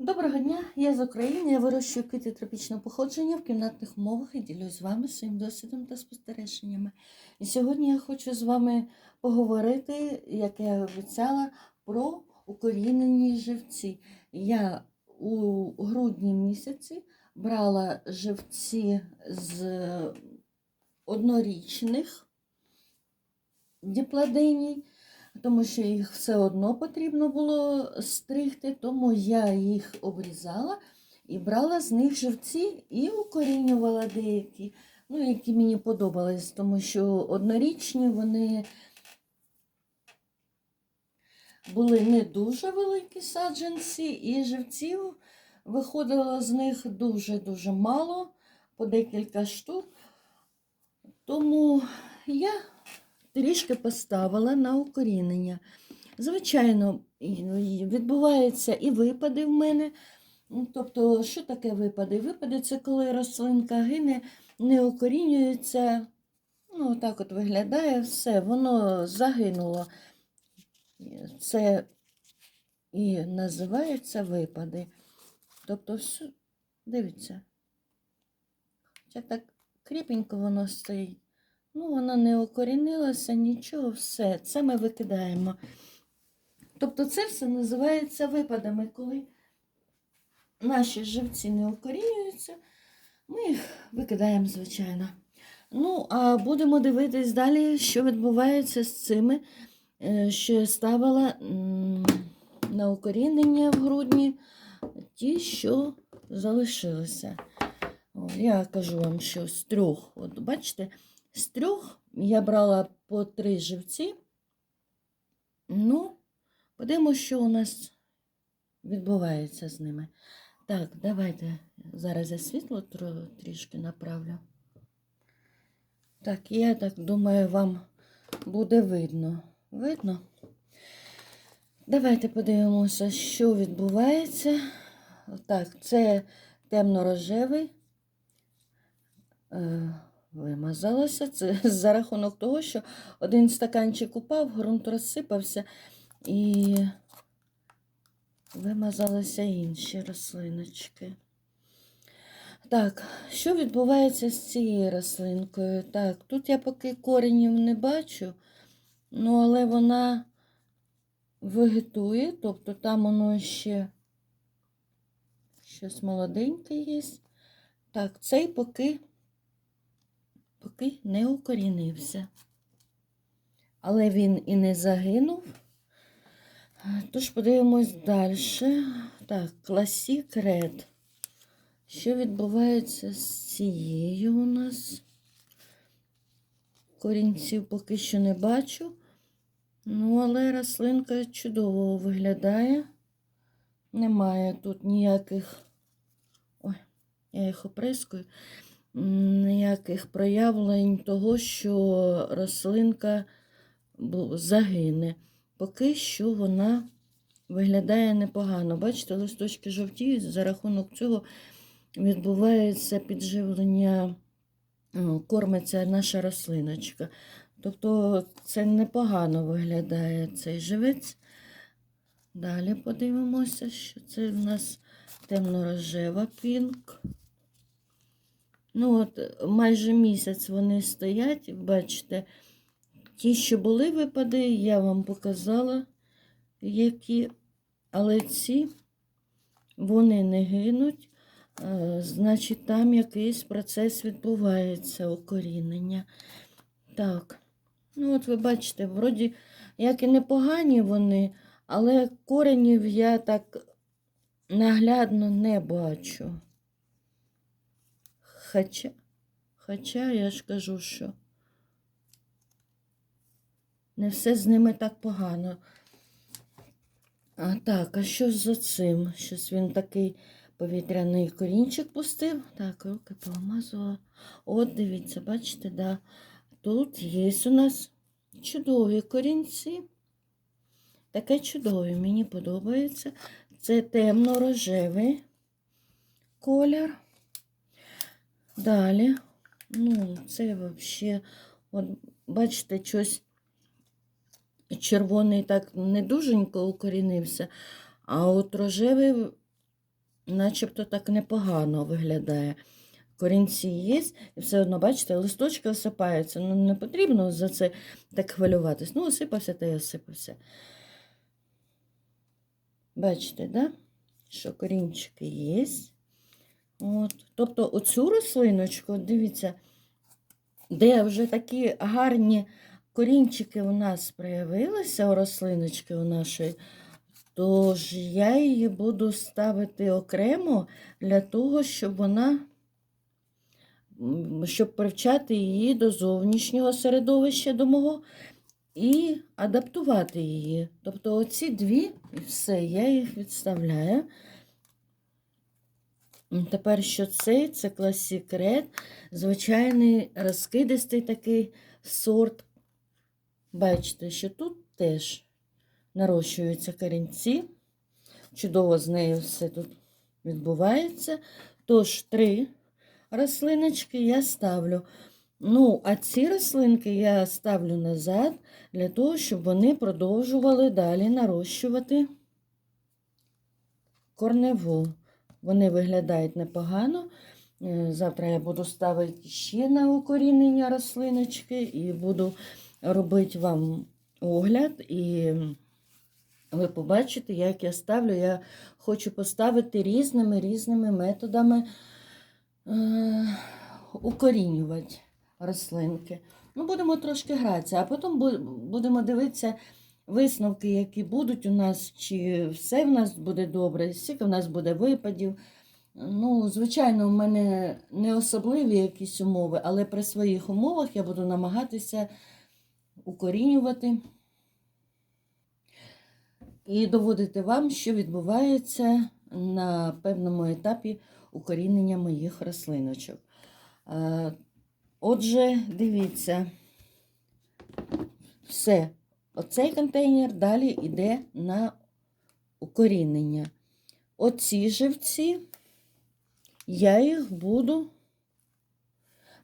Доброго дня, я з України. Я вирощую квіти тропічного походження в кімнатних умовах і ділюсь з вами своїм досвідом та спостереженнями. І сьогодні я хочу з вами поговорити, як я обіцяла, про укорінені живці. Я у грудні місяці брала живці з однорічних діпладеній тому що їх все одно потрібно було стригти, тому я їх обрізала і брала з них живці і укорінювала деякі, ну, які мені подобались, тому що однорічні вони були не дуже великі саджанці, і живців виходило з них дуже-дуже мало, по декілька штук. Тому я трішки поставила на укорінення. Звичайно, відбуваються і випади в мене. Ну, Тобто, що таке випади? Випади це коли рослинка гине, не укорінюється. Ну, так от виглядає все, воно загинуло. Це і називається випади. Тобто, все, дивіться. Хоча так кріпенько воно стоїть. Ну, вона не окорінилася, нічого, все. Це ми викидаємо. Тобто це все називається випадами, коли наші живці не окорінюються, ми їх викидаємо, звичайно. Ну, а будемо дивитись далі, що відбувається з цими, е, що я ставила на укорінення в грудні, ті, що залишилися. Я кажу вам, що з трьох, от бачите, з трьох я брала по три живці. Ну, подивимося, що у нас відбувається з ними. Так, давайте зараз я світло трішки направлю. Так, я так думаю, вам буде видно. Видно? Давайте подивимося, що відбувається. Так, це темно-рожевий. Вимазалося. Це за рахунок того, що один стаканчик упав, ґрунт розсипався і вимазалися інші рослиночки. Так, що відбувається з цією рослинкою? Так, тут я поки коренів не бачу, ну, але вона вегетує, тобто там воно ще щось молоденьке є. Так, цей поки поки не укорінився. Але він і не загинув. Тож подивимось далі. Так, Classic Red. Що відбувається з цією у нас? Корінців поки що не бачу. Ну, але рослинка чудово виглядає. Немає тут ніяких. Ой, я їх оприскую ніяких проявлень того, що рослинка загине. Поки що вона виглядає непогано. Бачите, листочки жовтіють, за рахунок цього відбувається підживлення, ну, кормиться наша рослиночка. Тобто це непогано виглядає цей живець. Далі подивимося, що це в нас темно-рожева пінк. Ну, от майже місяць вони стоять, бачите, ті, що були випади, я вам показала, які, але ці вони не гинуть, е, значить, там якийсь процес відбувається укорінення. Так, ну от ви бачите, вроді, як і непогані вони, але коренів я так наглядно не бачу. Хоча, хоча я ж кажу, що не все з ними так погано. А так, а що за цим? Щось він такий повітряний корінчик пустив. Так, руки поламазувала. От, дивіться, бачите, да. Тут є у нас чудові корінці. Таке чудове, мені подобається. Це темно-рожевий колір. Далі, ну, це взагалі, от, бачите, щось червоний так не дуженько укорінився, а от рожевий начебто так непогано виглядає. Корінці є, і все одно, бачите, листочки осипаються. Ну, не потрібно за це так хвилюватись. Ну, осипався та й осипався. Бачите, да? що корінчики є. От. Тобто оцю рослиночку, дивіться, де вже такі гарні корінчики у нас проявилися у рослиночки у нашої, тож я її буду ставити окремо для того, щоб вона, щоб привчати її до зовнішнього середовища до мого і адаптувати її. Тобто оці дві, все, я їх відставляю. Тепер що цей? Це Classic Red, звичайний розкидистий такий сорт. Бачите, що тут теж нарощуються корінці. Чудово з нею все тут відбувається. Тож три рослиночки я ставлю. Ну, а ці рослинки я ставлю назад для того, щоб вони продовжували далі нарощувати корневу. Вони виглядають непогано. Е, Завтра я буду ставити ще на укорінення рослиночки і буду робити вам огляд. І ви побачите, як я ставлю. Я хочу поставити різними різними методами е, укорінювати рослинки. Ну, будемо трошки гратися, а потім будемо дивитися висновки, які будуть у нас, чи все в нас буде добре, скільки в нас буде випадів. Ну, звичайно, у мене не особливі якісь умови, але при своїх умовах я буду намагатися укорінювати і доводити вам, що відбувається на певному етапі укорінення моїх рослиночок. Е, Отже, дивіться, все. Оцей контейнер далі йде на укорінення. Оці живці, я їх буду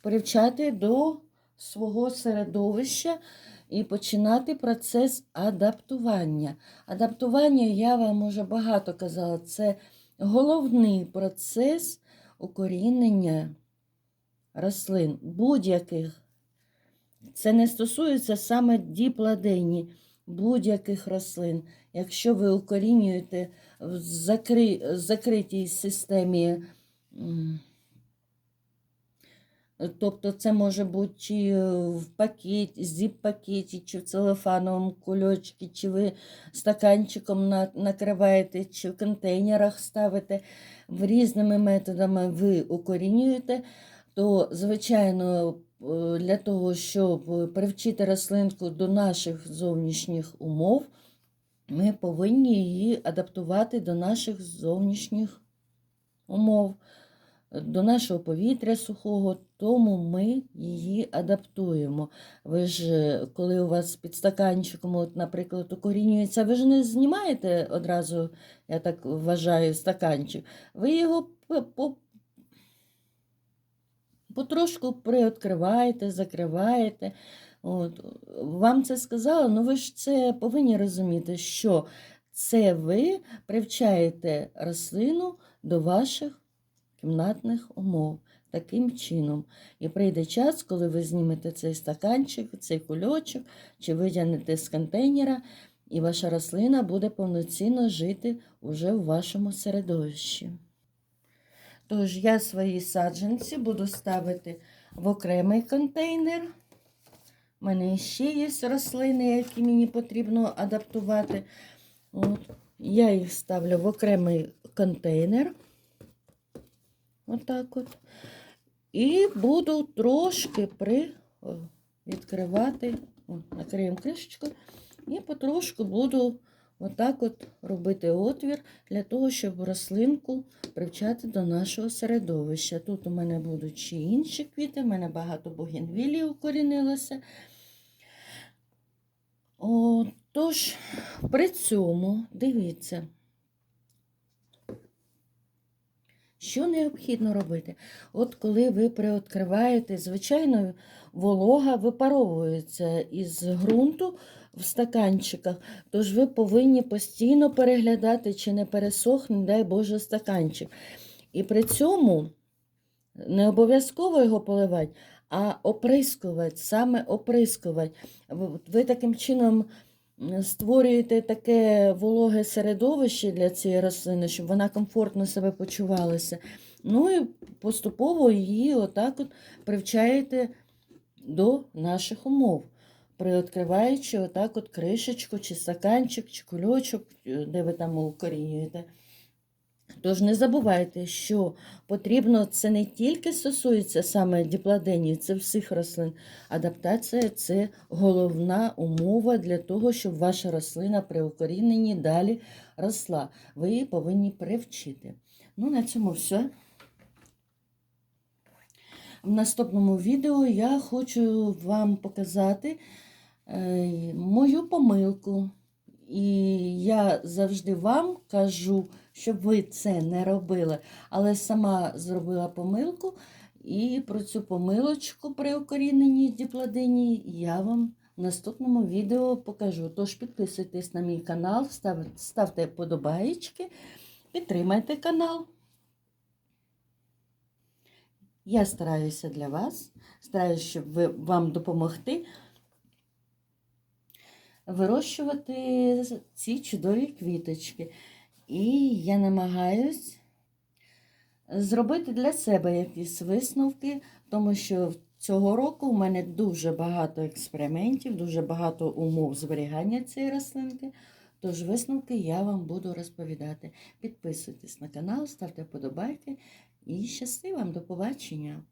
привчати до свого середовища і починати процес адаптування. Адаптування, я вам уже багато казала, це головний процес укорінення рослин будь-яких. Це не стосується саме діпладені будь-яких рослин. Якщо ви укорінюєте в закри... закритій системі, тобто це може бути чи в пакеті, зіп-пакеті, чи в целофановому кульочці, чи ви стаканчиком на- накриваєте, чи в контейнерах ставите, різними методами ви укорінюєте, то, звичайно, для того, щоб привчити рослинку до наших зовнішніх умов, ми повинні її адаптувати до наших зовнішніх умов, до нашого повітря сухого, тому ми її адаптуємо. Ви ж, е, коли у вас під стаканчиком, от, наприклад, укорінюється, ви ж не знімаєте одразу, я так вважаю, стаканчик. Ви його потрошку приоткриваєте, закриваєте. От. Вам це сказала, ну ви ж це повинні розуміти, що це ви привчаєте рослину до ваших кімнатних умов таким чином. І прийде час, коли ви знімете цей стаканчик, цей кульочок, чи витягнете з контейнера, і ваша рослина буде повноцінно жити уже в вашому середовищі. Тож я свої саджанці буду ставити в окремий контейнер. У мене ще є рослини, які мені потрібно адаптувати. От. Я їх ставлю в окремий контейнер. Отак от. І буду трошки при... відкривати, накриємо кришечкою, і потрошку буду отак от робити отвір для того, щоб рослинку привчати до нашого середовища. Тут у мене будуть ще інші квіти, в мене багато бугенвілій укорінилося. О, тож, при цьому, дивіться, що необхідно робити? От коли ви приоткриваєте, звичайно, волога випаровується із ґрунту в стаканчиках. Тож ви повинні постійно переглядати, чи не пересохне, дай Боже, стаканчик. І при цьому не обов'язково його поливати, а оприскувати, саме оприскувати. Ви таким чином створюєте таке вологе середовище для цієї рослини, щоб вона комфортно себе почувалася. Ну і поступово її отак от привчаєте до наших умов, приоткриваючи отак от кришечку, чи стаканчик, чи кульочок, е, де ви там укорінюєте. Тож не забувайте, що потрібно це не тільки стосується саме діпладенів, це всіх рослин. Адаптація це головна умова для того, щоб ваша рослина при укоріненні далі росла. Ви її повинні привчити. Ну, на цьому все. В наступному відео я хочу вам показати мою помилку. І я завжди вам кажу, щоб ви це не робили, але сама зробила помилку, і про цю помилочку при укоріненні діпладині я вам в наступному відео покажу. Тож підписуйтесь на мій канал, став- ставте подобаєчки, підтримайте канал. Я стараюся для вас, стараюся, щоб вам допомогти вирощувати ці чудові квіточки. І я намагаюсь зробити для себе якісь висновки, тому що цього року у мене дуже багато експериментів, дуже багато умов зберігання цієї рослинки. Тож висновки я вам буду розповідати. Підписуйтесь на канал, ставте вподобайки і щасти вам до побачення!